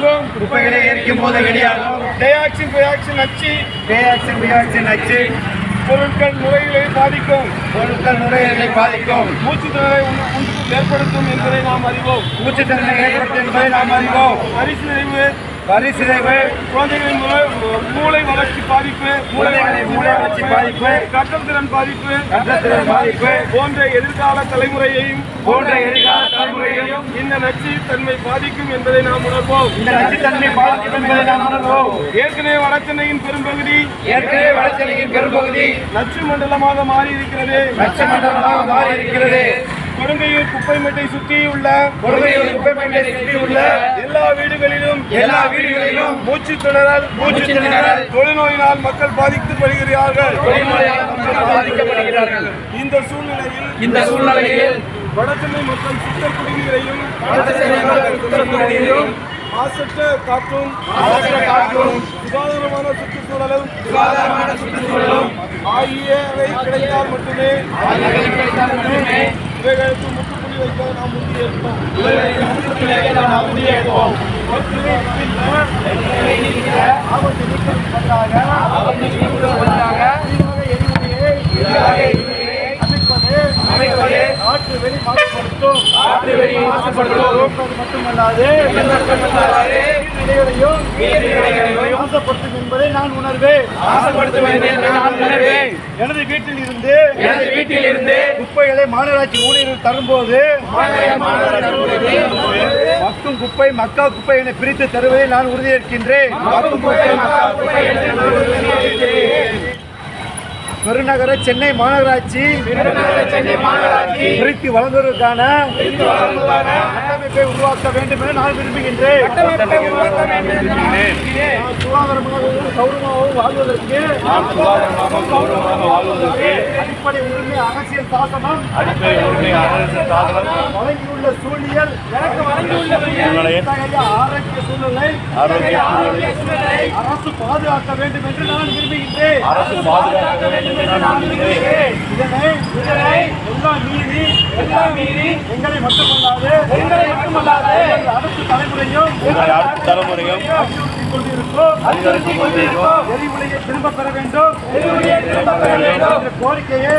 வெளியாகும் குப்பைகளை எரிக்கும் போது வெளியாகும். டயாக்சின் பயாக்சின் நச்சு. பேயாக்சின் பியாக்சின் அச்சு பொருட்கள் நுரையீரலை பாதிக்கும். பொருட்கள் நுரையீரலை பாதிக்கும். மூச்சு திணறலை ஏற்படுத்தும் என்பதை நாம் அறிவோம். மூச்சுத்திறனை ஏற்படுத்தும் என்பதை நாம் அறிவோம். பரிசுரைவு பரிசுரைவு குழந்தைகளின் மூளை- மூளை வளர்ச்சி பாதிப்பு குழந்தைகளின் மூளை வளர்ச்சி பாதிப்பு கற்றல் திறன் பாதிப்பு கற்றத்திறன் பாதிப்பு. போன்ற எதிர்கால தலைமுறையையும் போன்ற எதிர்கால தலைமுறையையும் இந்த நச்சு தன்மை பாதிக்கும் என்பதை நாம் உணர்வோம். இந்த நச்சுத்தன்மை பாதிக்கும் என்பதை நாம் உணர்வோம். ஏற்கனவே வடசென்னையின் பெரும்பகுதி ஏற்கனவே வடசென்னையின் பெரும்பகுதி நச்சு மண்டலமாக மாறி இருக்கிறது. நச்சு மண்டலமாக மாறி இருக்கிறது. கொடுங்கையூர் குப்பை மெட்டை சுற்றியுள்ள கொடுமையூர் குப்பை மேட்டை சுற்றியுள்ள எல்லா வீடுகளிலும் எல்லா வீடுகளிலும் மூச்சு திணறல் மூச்சு திணறல் தொழுநோயினால் மக்கள் பாதிக்கப்படுகிறார்கள் பாதிக்கப்படுகிறார்கள். இந்த சூழ்நிலையில் இந்த சூழ்நிலையில் வடசென்னை மக்கள் சுத்த குடிநீரையும் குடிநீரும் மாசற்ற காற்றும் காற்றும் சுகாதாரமான சுற்றுச்சூழலும் சுகாதாரமான சுற்றுச்சூழலும் ஆகியவை கிடைத்தால் மட்டுமே இவைகளுக்கு வைக்க நாம் உறுதியேற்போம் இவர்களை முற்றுப்புள்ளியாக ஆபத்து நீக்கம் அமைப்பது அமைப்பது வெளி மாசுபடுத்தும் மாசுபடுத்தும் மட்டுமல்லாது மாசுபடுத்தும் என்பதை நான் உணர்வேன். எனது வீட்டில் இருந்து எனது வீட்டில் இருந்து குப்பைகளை மாநகராட்சி ஊழியர்கள் தரும்போது மாநகராட்சி மக்கும் குப்பை மக்கா குப்பை என பிரித்து தருவதை நான் உறுதியேற்கின்றேன். பெருநகர சென்னை மாநகராட்சி பிரித்து வழங்குவதற்கான கட்டமைப்பை உருவாக்க வேண்டும் என நான் விரும்புகின்றேன். நான். நான் சுகாதாரமாகவும் கௌரவமாகவும் வாழ்வதற்கு சுகாதாரமாகவும் கௌரவமாக வாழ்வதற்கு அடிப்படை உரிமை அரசியல் சாசனம் அடிப்படை உரிமை அரசு சாதனம் வழங்கியுள்ள சூழியல் எனக்கு வழங்கியுள்ள இத்தகைய ஆரோக்கிய சூழ்நிலை ஆரோக்கிய சூழ்நிலை அரசு பாதுகாக்க வேண்டும் என்று நான் விரும்புகின்றேன். அரசு பாதுகாக்க வேண்டும் என்று நான் விரும்புகிறேன். இதனை இதனை எல்லாம் மீறி எல்லாம் மீறி எங்களை மட்டுமல்லாது எங்களை அரசு தலைமுறையும் அடுத்த தலைமுறையும் எரிவுலையை திரும்ப பெற வேண்டும். கோரிக்கையை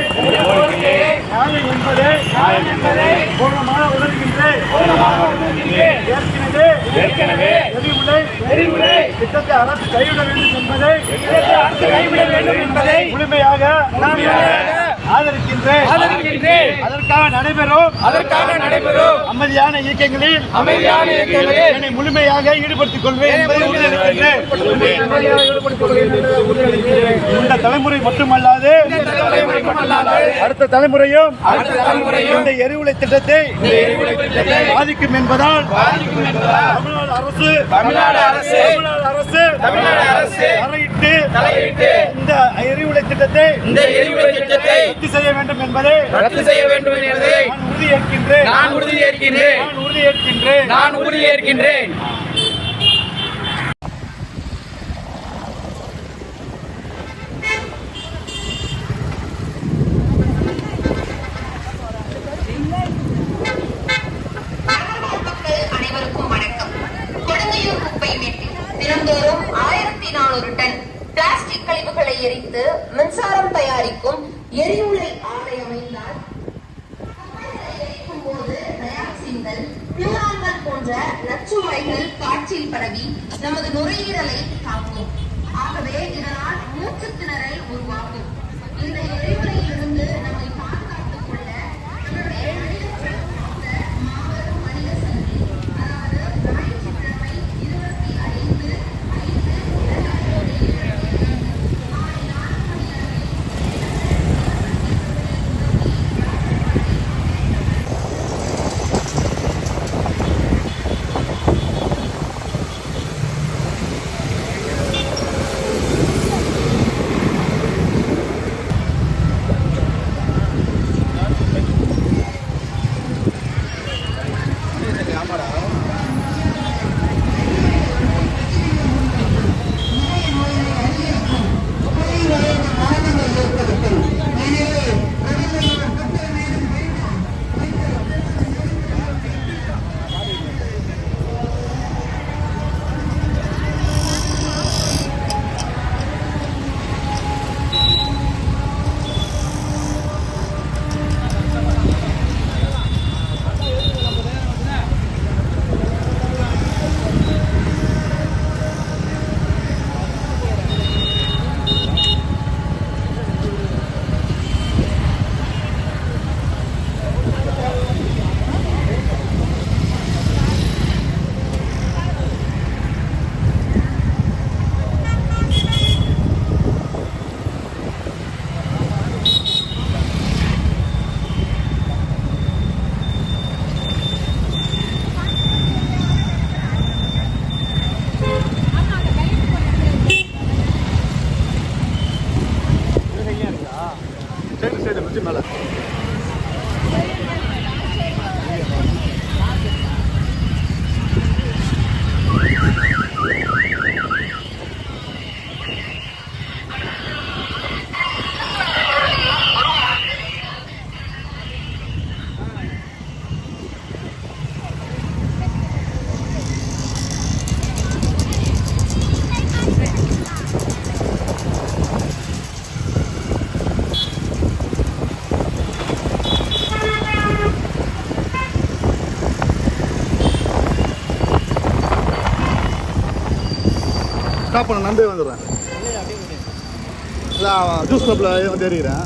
நியாயம் என்பதை நியாயம் என்பதை பூர்ணமாக உணர்கின்றேன். ஏற்கனவே ஏற்கனவே எரிவுலை எரிவுரை திட்டத்தை அரசு கைவிட வேண்டும் என்பதை திட்டத்தை அரசு கைவிட வேண்டும் என்பதை முழுமையாக நான் ஆதரிக்கின்றேன். ஆதரிக்கின்றேன். அதற்காக நடைபெறும். அதற்காக நடைபெறும். அமைதியான இயக்கங்களில். அமைதியான இயக்கங்களில். என்னை முழுமையாக ஈடுபடுத்திக் கொள்வேன் இந்த தலைமுறை மட்டுமல்லாது அடுத்த தலைமுறையும் அடுத்த தலைமுறையும் இந்த எரிவுலை திட்டத்தை இந்த எரிவுரை திட்டத்தை பாதிக்கும் என்பதால் பாதிக்கும் என்பதால் தமிழ்நாடு அரசு தமிழ்நாடு அரசு தமிழ்நாடு அரசு தமிழ்நாடு அரசு தலையிட்டு தலையிட்டு இந்த எரிவுலை திட்டத்தை இந்த எரிவுரை திட்டத்தை ரத்து செய்ய வேண்டும் என்பதை ரத்து செய்ய வேண்டும் என்பதை நான் உறுதியேற்கின்றேன். நான் உறுதியேற்கின்றேன். நான் உறுதியேற்கின்றேன். நான் உறுதியேற்கின்றேன். அனைவருக்கும் வணக்கம். கொடுங்கையூர் குப்பை மேட்டில் தினந்தோறும் ஆயிரத்தி நானூறு டன் கழிவுகளை எரித்து மின்சாரம் தயாரிக்கும் எரிவுலை ஆலை அமைந்தால் கப்பல்களை எரிக்கும் போது டயாக்சின்கள் பியூரான்கள் போன்ற நச்சுவாய்கள் காற்றில் பரவி நமது நுரையீரலை தாக்கும் Saya tidak. ஸ்டாப் பண்ண நம்பே வந்துடுறேன். இல்லை ஜூஸ் கிளப்பில் வந்து ஏறிக்கிறேன்?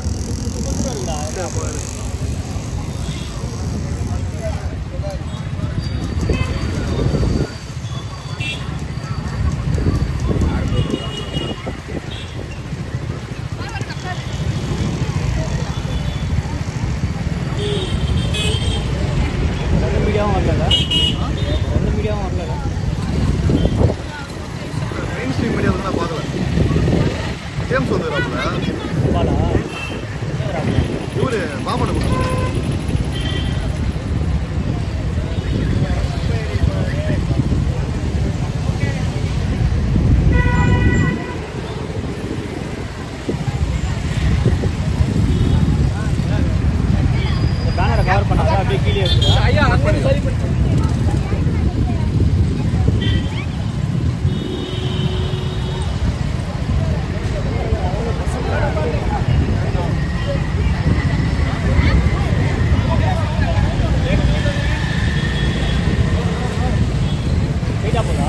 கீழே ஐயா சரி பண்ணி போயிட்டா போதா